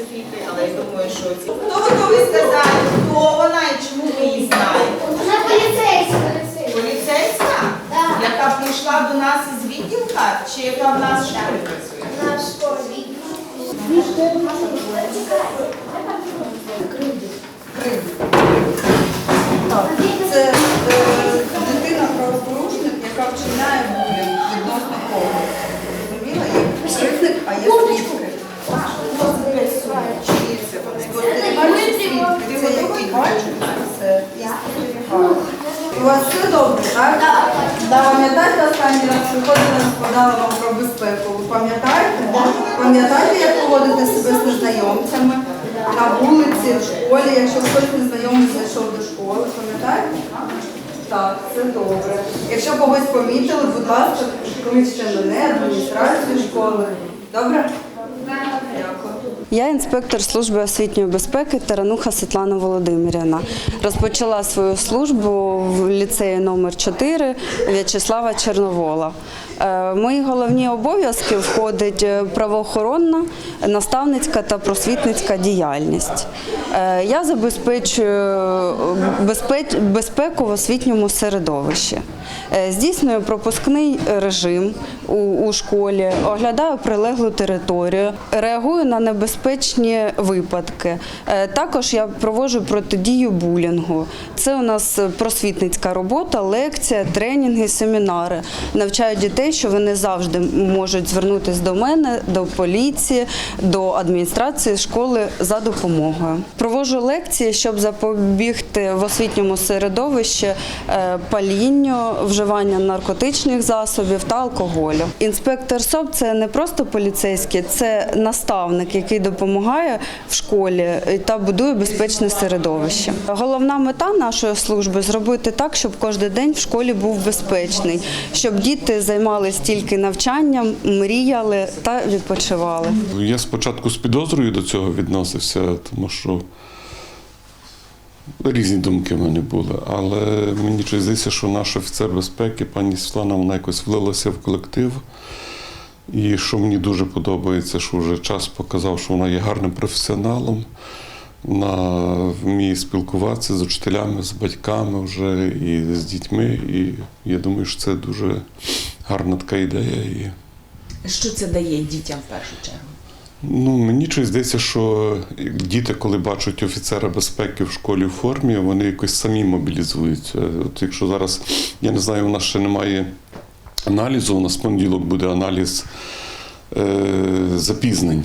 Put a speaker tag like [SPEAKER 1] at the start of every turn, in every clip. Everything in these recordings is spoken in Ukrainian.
[SPEAKER 1] Софійку, але я думаю, що ці. Хто готовий сказати, хто вона і чому ми її знаємо?
[SPEAKER 2] Вона поліцейська.
[SPEAKER 1] Поліцейська,
[SPEAKER 2] Так.
[SPEAKER 1] яка прийшла до нас із відділка, чи яка в нас в школі працює?
[SPEAKER 2] Наш.
[SPEAKER 3] Це е, дитина правопорушник, яка вчиняє відносно кого. Зрозуміла? Є кривдник, а є свідки. Все і. У вас все добре, так? Так. Пам'ятаєте останній раз приходила, складала вам про безпеку? Ви пам'ятаєте? Пам'ятаєте, як поводити себе з незнайомцями? На вулиці, в школі, якщо хтось незнайомий зайшов до школи, пам'ятаєте? Так, це добре. Якщо когось помітили, будь ласка, кличте мене, адміністрацію школи. Добре?
[SPEAKER 4] Я інспектор служби освітньої безпеки Тарануха Світлана Володимирівна. Розпочала свою службу в ліцеї номер 4 В'ячеслава Чорновола. Е, мої головні обов'язки входить е, правоохоронна, наставницька та просвітницька діяльність. Е, Я забезпечую безпеку в освітньому середовищі. Е, Здійснюю пропускний режим у, школі, оглядаю прилеглу територію, реагую на небезпечні випадки. Е, Також я проводжу протидію булінгу. Це у нас просвітницька робота, лекція, тренінги, семінари. Навчаю дітей, що вони завжди можуть звернутися до мене, до поліції, до адміністрації школи за допомогою. Проводжу лекції, щоб запобігти в освітньому середовищі е, вживання наркотичних засобів та алкоголю. Інспектор СОП це не просто поліцейський, це наставник, який допомагає в школі та будує безпечне середовище. Головна мета нашої служби зробити так, щоб кожен день в школі був безпечний, щоб діти займалися тільки навчанням, мріяли та відпочивали.
[SPEAKER 5] Я спочатку з підозрою до цього відносився, тому що різні думки в мене були. Але мені здається, що наш офіцер безпеки, пані Світлана, вона якось влилася в колектив. І що мені дуже подобається, що вже час показав, що вона є гарним професіоналом. Вона вміє спілкуватися з учителями, з батьками вже і з дітьми. І я думаю, що це дуже гарна така ідея.
[SPEAKER 6] Що це дає дітям в першу чергу?
[SPEAKER 5] Ну, мені щось здається, що діти, коли бачать офіцера безпеки в школі в формі, вони якось самі мобілізуються. От якщо зараз, я не знаю, у нас ще немає аналізу, у нас понеділок буде аналіз е, запізнень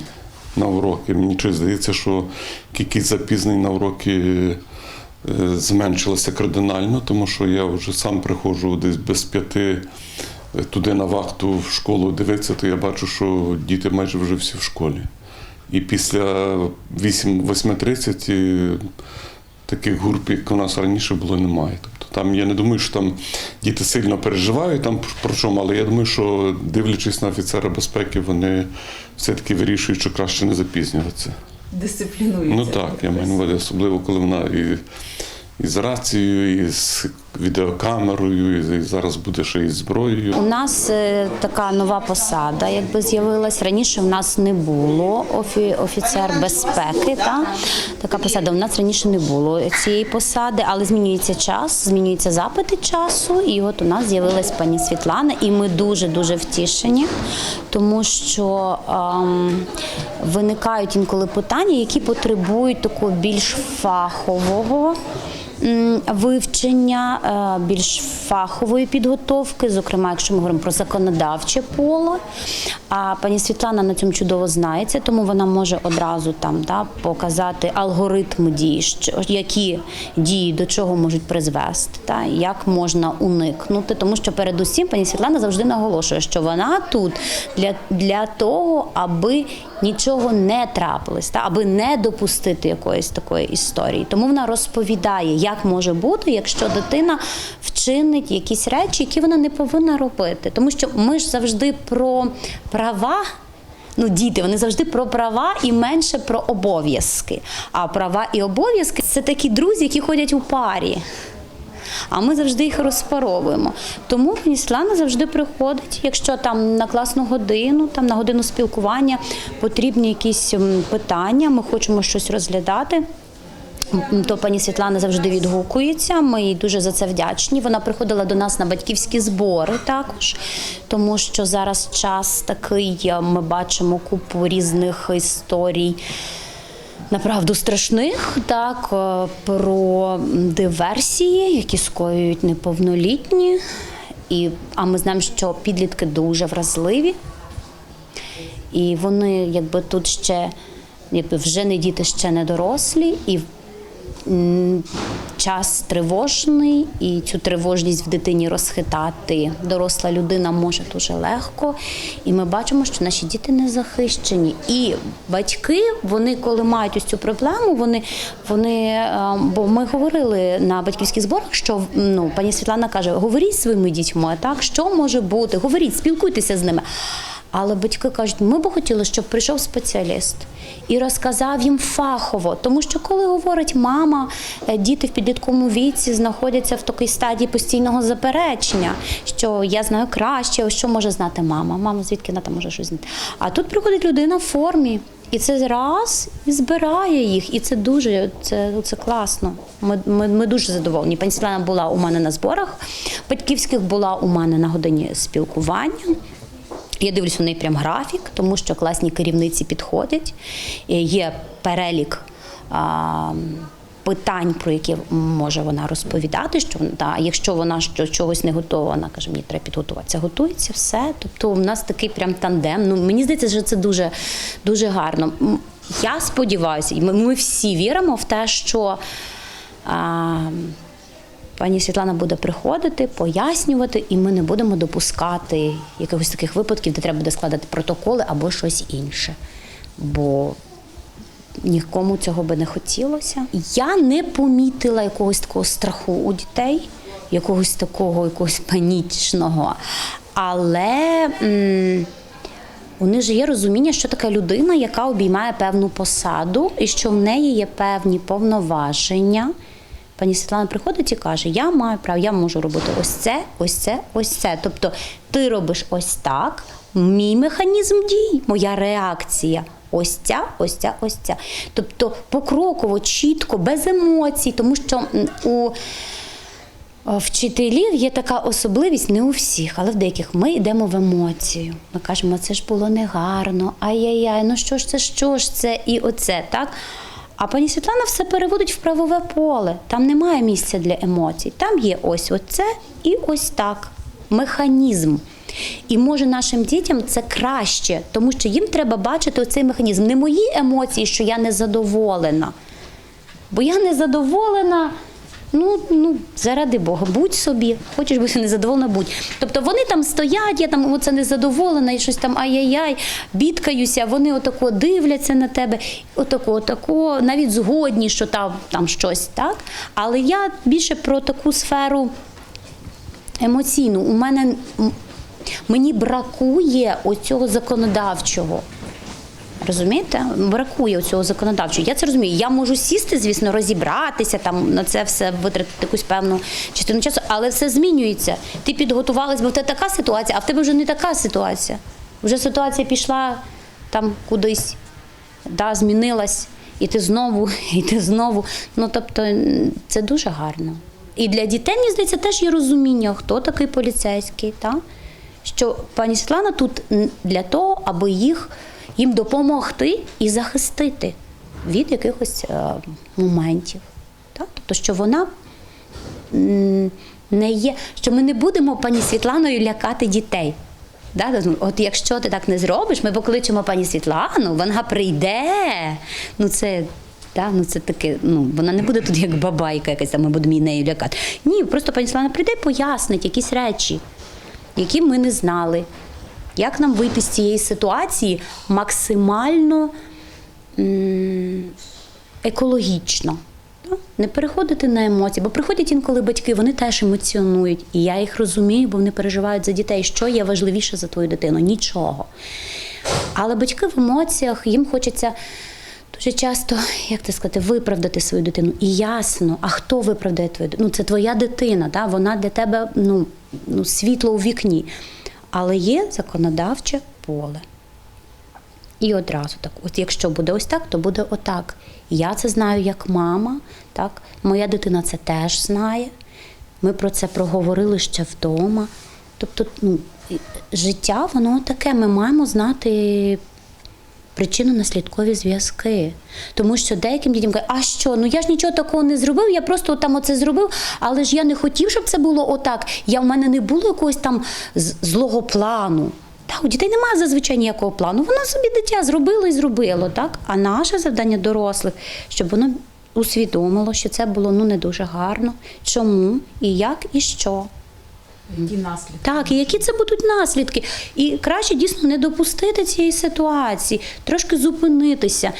[SPEAKER 5] на уроки. Мені щось здається, що кількість запізнень на уроки е, зменшилася кардинально, тому що я вже сам приходжу десь без п'яти е, туди на вахту в школу дивитися, то я бачу, що діти майже вже всі в школі. І після 8 8.30 е, таких груп, як у нас раніше було, немає. Тобто там я не думаю, що там діти сильно переживають там про чому, але я думаю, що дивлячись на офіцера безпеки, вони все-таки вирішують, що краще не запізнюватися.
[SPEAKER 6] Дисциплінуються.
[SPEAKER 5] Ну так, я маю на увазі, особливо коли вона і, і з рацією, і з відеокамерою, і зараз буде ще і зброєю.
[SPEAKER 7] У нас е, така нова посада, якби з'явилась. Раніше в нас не було офі, офіцер безпеки. Та? Така посада. У нас раніше не було цієї посади, але змінюється час, змінюються запити часу. І от у нас з'явилась пані Світлана, і ми дуже дуже втішені, тому що ем, виникають інколи питання, які потребують такого більш фахового вивчення, е, більш фахової підготовки, зокрема, якщо ми говоримо про законодавче поле. А пані Світлана на цьому чудово знається, тому вона може одразу там да, показати алгоритм дій, що, які дії до чого можуть призвести, та, як можна уникнути. Тому що передусім пані Світлана завжди наголошує, що вона тут для, для того, аби нічого не трапилось, та, аби не допустити якоїсь такої історії. Тому вона розповідає, як може бути, якщо дитина вчинить якісь речі, які вона не повинна робити. Тому що ми ж завжди про права. Ну, діти, вони завжди про права і менше про обов'язки. А права і обов'язки це такі друзі, які ходять у парі. А ми завжди їх розпаровуємо. Тому Світлана завжди приходить, якщо там на класну годину, там на годину спілкування потрібні якісь питання, ми хочемо щось розглядати. То пані Світлана завжди відгукується. Ми їй дуже за це вдячні. Вона приходила до нас на батьківські збори також, тому що зараз час такий. е, Ми бачимо купу різних історій. Направду страшних, так е, про диверсії, які скоюють неповнолітні. І, а ми знаємо, що підлітки дуже вразливі, і вони якби тут ще якби вже не діти, ще не дорослі, і час тривожний, і цю тривожність в дитині розхитати доросла людина може дуже легко. І ми бачимо, що наші діти не захищені. І батьки, вони коли мають ось цю проблему, вони, вони е, бо ми говорили на батьківських зборах, що ну, пані Світлана каже: говоріть своїми дітьми, так що може бути, говоріть, спілкуйтеся з ними. Але батьки кажуть, ми б хотіли, щоб прийшов спеціаліст і розказав їм фахово. Тому що коли говорить мама, е, діти в підлітковому віці знаходяться в такій стадії постійного заперечення, що я знаю краще, що може знати мама. Мама, звідки вона там може щось знати? А тут приходить людина в формі. І це раз і збирає їх, і це дуже це, це класно. Ми, ми, ми дуже задоволені. Пані Світлана була у мене на зборах батьківських, була у мене на годині спілкування. Я дивлюсь у неї прям графік, тому що класні керівниці підходять. Е, Є перелік а, питань, про які може вона розповідати. Що та, якщо вона що, чогось не готова, вона каже, мені треба підготуватися. Готується все. Тобто у нас такий прям тандем. Ну мені здається, що це дуже, дуже гарно. Я сподіваюся, і ми, ми всі віримо в те, що. А, Пані Світлана буде приходити, пояснювати, і ми не будемо допускати якихось таких випадків, де треба буде складати протоколи або щось інше. Бо нікому цього би не хотілося. Я не помітила якогось такого страху у дітей, якогось такого, якогось панічного. Але м, у них є розуміння, що така людина, яка обіймає певну посаду, і що в неї є певні повноваження. Пані Світлана приходить і каже: Я маю право, я можу робити ось це, ось це, ось це. Тобто ти робиш ось так, мій механізм дій, моя реакція. Ось ця, ось ця, ось ця. Тобто покроково, чітко, без емоцій, тому що у Е, Вчителів є така особливість, не у всіх, але в деяких ми йдемо в емоцію. Ми кажемо, це ж було негарно, ай-яй-яй, ну що ж це, що ж це, і оце, так? А пані Світлана все переводить в правове поле. Там немає місця для емоцій. Там є ось оце і ось так. Механізм. І може нашим дітям це краще, тому що їм треба бачити оцей механізм. Не мої емоції, що я незадоволена. Бо я незадоволена. Ну, ну, заради Бога, будь собі, хочеш бути незадоволена, будь. Тобто вони там стоять, я там оце незадоволена, і щось там ай-яй-яй, бідкаюся, вони отако дивляться на тебе, отако, отако, навіть згодні, що там, там щось, так? Але я більше про таку сферу емоційну. У мене мені бракує оцього законодавчого. Розумієте? Бракує цього законодавчого. Я це розумію. Я можу сісти, звісно, розібратися, там на це все витратити якусь певну частину часу, але все змінюється. Ти підготувалась, бо в тебе така ситуація, а в тебе вже не така ситуація. Вже ситуація пішла там кудись, да, змінилась, і ти знову, і ти знову. Ну тобто це дуже гарно. І для дітей, мені здається, теж є розуміння, хто такий поліцейський. Та? Що пані Світлана тут для того, аби їх їм допомогти і захистити від якихось е, моментів. Так? Тобто, що вона не є, що ми не будемо пані Світланою лякати дітей. Да? От якщо ти так не зробиш, ми покличемо пані Світлану, вона прийде. Ну це. Да, ну це таке, ну вона не буде тут як бабайка якась, а ми будемо її нею лякати. Ні, просто пані Світлана прийде пояснить якісь речі, які ми не знали. Як нам вийти з цієї ситуації максимально екологічно? Не переходити на емоції, бо приходять інколи батьки, вони теж емоціонують. І я їх розумію, бо вони переживають за дітей. Що є важливіше за твою дитину? Нічого. Але батьки в емоціях, їм хочеться Дуже часто, як це сказати, виправдати свою дитину. І ясно, а хто виправдає твою дитину? Ну, це твоя дитина, да? вона для тебе ну, ну, світло у вікні. Але є законодавче поле. І одразу так, от якщо буде ось так, то буде отак. Я це знаю як мама, так? моя дитина це теж знає. Ми про це проговорили ще вдома. Тобто, ну, життя, воно таке, ми маємо знати причинно-наслідкові зв'язки. Тому що деяким дітям кажуть, а що, ну я ж нічого такого не зробив, я просто там оце зробив, але ж я не хотів, щоб це було отак. Я в мене не було якогось там злого плану. Так, у дітей немає зазвичай ніякого плану. Воно собі дитя зробило і зробило, так? А наше завдання дорослих, щоб воно усвідомило, що це було ну не дуже гарно. Чому і як, і що.
[SPEAKER 6] Які наслідки?
[SPEAKER 7] Так, і які це будуть наслідки? І краще дійсно не допустити цієї ситуації, трошки зупинитися,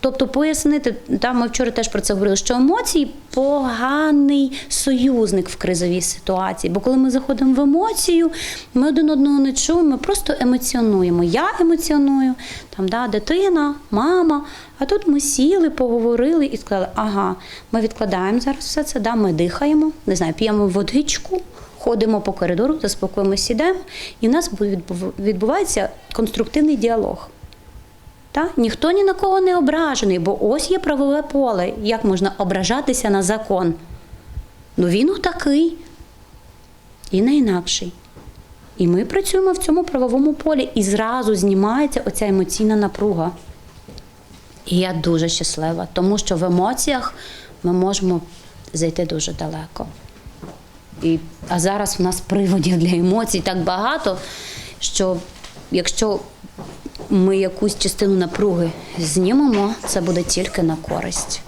[SPEAKER 7] тобто пояснити. Там ми вчора теж про це говорили, що емоції поганий союзник в кризовій ситуації. Бо коли ми заходимо в емоцію, ми один одного не чуємо, ми просто емоціонуємо. Я емоціоную, там да, дитина, мама. А тут ми сіли, поговорили і сказали, ага, ми відкладаємо зараз все це, да, ми дихаємо, не знаю, п'ємо водичку ходимо по коридору, заспокоїмося, сідемо, і в нас відбувається конструктивний діалог. Та? Ніхто ні на кого не ображений, бо ось є правове поле. Як можна ображатися на закон? Ну він такий і не інакший. І ми працюємо в цьому правовому полі, і зразу знімається оця емоційна напруга. І я дуже щаслива, тому що в емоціях ми можемо зайти дуже далеко. І, а зараз в нас приводів для емоцій так багато, що якщо ми якусь частину напруги знімемо, це буде тільки на користь.